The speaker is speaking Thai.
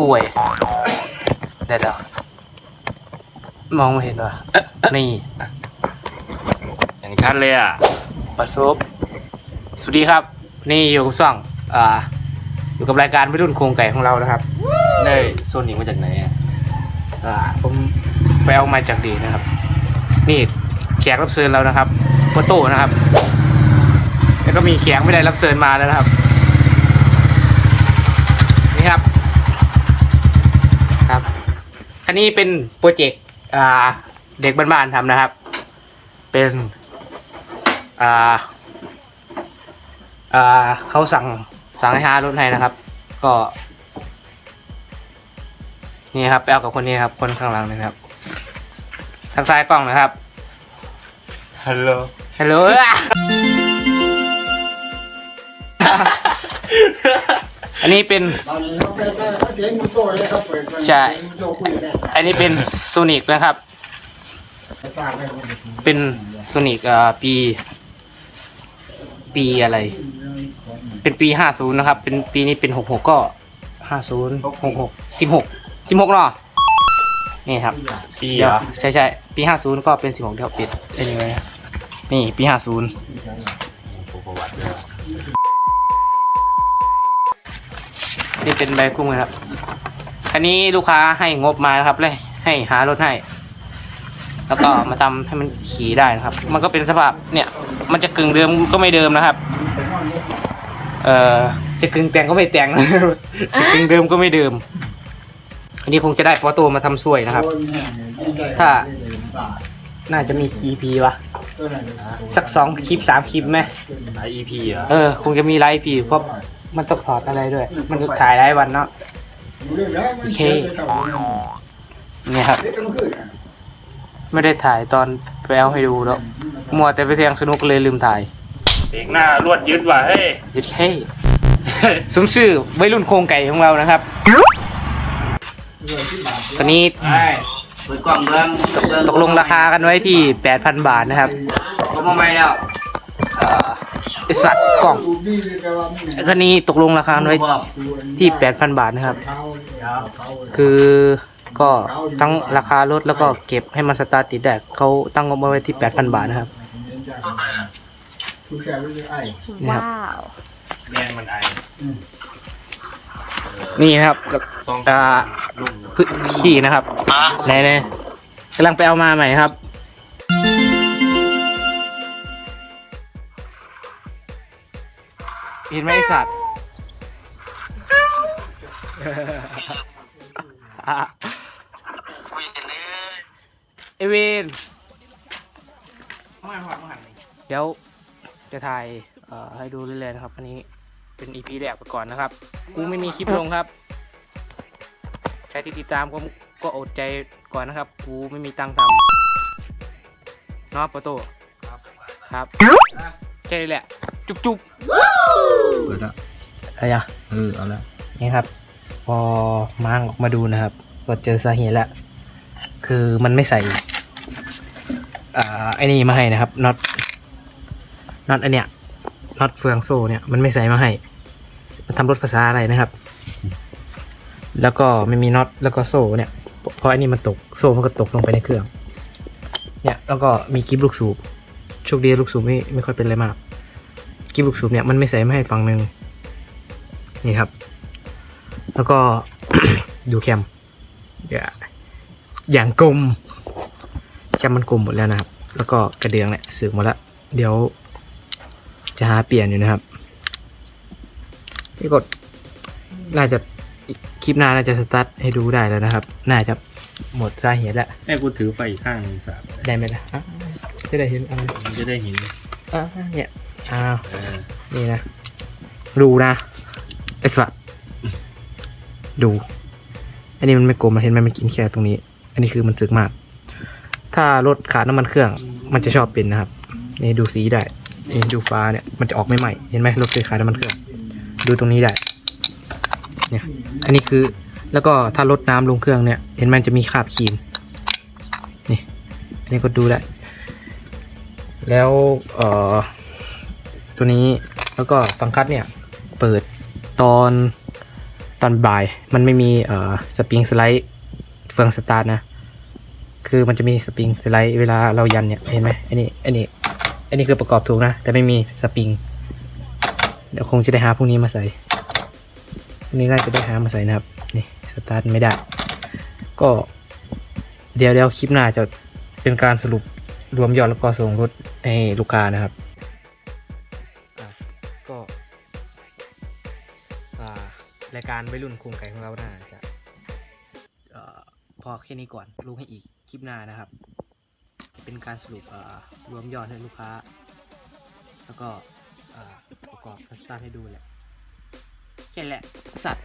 กล้วยได้แล้ว มองไม่เห็นว่ะนี่อย่างชัดเลยอะประสบสวัสดีครับ นี่อยู่กับซ่อง อ่า อยู่กับรายการวัยรุ่นโครงไก่ของเรานะครับได้โซนิกมาจากไหนอะอ่าผมไปเอามาจากดีนะครับ นี่แขกรับเชิญเรานะครับโปโต้นะครับ แล้วก็มีแขกไม่ได้รับเชิญมาแล้วนะครับ นี่ครับครับ อันนี้เป็นโปรเจกต์อ่าเด็กบ้านๆทำนะครับ เป็นอ่าอ่าเขาสั่งสั่งให้หารถให้นะครับ ก็ นี่ครับไปเอากับคนนี้ครับ คนข้างหลังนี่นะครับทางซ้ายกล้องนะครับฮัลโหลฮัลโหล อันนี้เป็นใช่อันนี้เป็นโซนิกนะครับ เป็นโซนิกอ่าปี ปีอะไร เป็นปีห้าศูนย์นะครับ เป็นปีนี้เป็นหกหกก็ห้าศูนย์หกหกสิบหกสิบหกเนาะนี่ครับปีเดี๋เหยรวอใช่ใช่ปีห้าศูนย์ก็เป็นสิบหกเดี๋ยวปิดไอ้นี่ไว้นี่ปีห้าศูนย์ นี่เป็นใบกุ้งนะครับ อันนี้ลูกค้าให้งบมานะครับเลยให้หารถให้ แล้วก็มาทำให้มันขี่ได้นะครับ มันก็เป็นสภาพเนี่ย มันจะกึ่งเดิมก็ไม่เดิมนะครับ เอ่อจะกึ่งแต่งก็ไม่แต่งจะกึ่งเดิมก็ไม่เดิม อันนี้คงจะได้ปอโตมาทำสวยนะครับ ถ้า น่าจะมีกี่ EP วะสักสองคลิปสามคลิปไหมไอ EP เหรอเออ คงจะมีไลฟ์พีเพราะ มันต้องถอดอะไรด้วย มันก็ถ่ายหลายวันเนาะโอเคเนี่ยครับ ไม่ได้ถ่ายตอนไปเอาให้ดูแล้วมัวแต่ไปเทียงสนุกเลยลืมถ่ายเด็กหน้ารวดยึดว่ะเฮ้ยยึดแค่สมชื่อวัยรุ่นโครงไก่ของเรานะครับ ตอนนี้ไอ้เปิดกล่องเบื้องเบื้องตกลงราคากันไว้ที่ 8,000 บาทนะครับก็มาใหม่แล้ว ไอสัตว์กล่องคันนี้ตกลงราคากันไว้ที่ 8,000 บาทนะครับ คือก็ทั้งราคารถแล้วก็เก็บให้มันสตาร์ทติดได้เขาตั้งงบเอาไว้ที่ 8,000 บาทนะครับนี่ครับว้าวแดงมันไอนี่นะครับต้องอ่าลุ่มพึ่ขี่นะครับไหนไหนกำลังไปเอามาใหม่ครับ เห็นไหมไอ้สัตว์เอเวนเดี๋ยวจะถ่ายเอ่อให้ดูเรื่อยๆนะครับอันนี้เป็นอีพีแรกไปก่อนนะครับ กูไม่มีคลิปลงครับ ใครที่ติดตามก็ก็อดใจก่อนนะครับ กูไม่มีตังค์ทำเนาะประตูครับ แค่นี้แหละ จุ๊บจุ๊บเปิด แล้วอะไรอะเออเอาแล้วนี่ครับ พอม้างออกมาดูนะครับ ก็เจอสาเหตุแล้วคือมันไม่ใส่ อ่าไอ้นี่มาให้นะครับน็อตน็อตอันเนี้ยน็อตเฟืองโซ่เนี่ยมันไม่ใส่มาให้ มันทำรถภาษาอะไรนะครับ แล้วก็ไม่มีน็อตแล้วก็โซ่เนี่ยเพราะไอ้นี่มันตกโซ่มันก็ตกลงไปในเครื่อง เนี่ยแล้วก็มีกิฟลูกสูบโชคดีลูกสูบไม่ไม่ค่อยเป็นอะไรมาก กิฟลูกสูบเนี่ยมันไม่ใส่มาให้ฝั่งหนึ่งนี่ครับ แล้วก็ดูแคมอย่าอย่างกลมแคมมันกลมหมดแล้วนะครับ แล้วก็กระเดื่องเนี่ยสึกหมดแล้ว เดี๋ยว จะหาเปลี่ยนอยู่นะครับนี่กดน่าจะคลิปหน้าน่าจะสตาร์ทให้ดูได้แล้วนะครับ น่าจะหมดสาเหตุแล้วให้กูถือไฟอีกข้างหนึ่งสามได้ไหมล่ะอะจะได้เห็นอะไรมันจะได้เห็นอะเนี่ย อ้าวเออนี่นะ ดูนะไอ้สัตว์ดู อันนี้มันไม่กลมนะเห็นไหมมันกินแค่ตรงนี้ อันนี้คือมันสึกมาก ถ้ารถขาดน้ำมันเครื่อง มันจะชอบเป็นนะครับ นี่ดูสีได้นี่ดูฟ้าเนี่ย มันจะออกไม่ใหม่ เห็นไหมรถเคยขาดน้ำมันเครื่อง ดูตรงนี้ได้ เนี่ย อันนี้คือ แล้วก็ถ้าลดน้ำลงเครื่องเนี่ย เห็นไหมมันจะมีคราบครีมนี่ อันนี้ก็ดูได้ แล้ว เอ่อ ตัวนี้แล้วก็ฟังคัดเนี่ย เปิดตอนตอนบ่าย มันไม่มีเอ่อสปริงสไลด์เฟืองสตาร์ทนะ คือมันจะมีสปริงสไลด์เวลาเรายันเนี่ย เห็นไหมอันนี้อันนี้อันนี้คือประกอบถูกนะ แต่ไม่มีสปริง เดี๋ยวคงจะได้หาพวกนี้มาใส่พวกนี้น่าจะได้หามาใส่นะครับ นี่สตาร์ทไม่ได้ ก็เดี๋ยวเดี๋ยวคลิปหน้าจะเป็นการสรุปรวมยอดแล้วก็ส่งรถให้ลูกค้านะครับ รายการวัยรุ่นคุงไก่ของเราน่าจะเอ่อพอแค่นี้ก่อนลงให้อีกคลิปหน้านะครับ เป็นการสรุปอ่อรวมยอดให้ลูกค้า แล้วก็อ่อประกอบคัสตาร์ให้ดูแหละแค่แหละสัตว์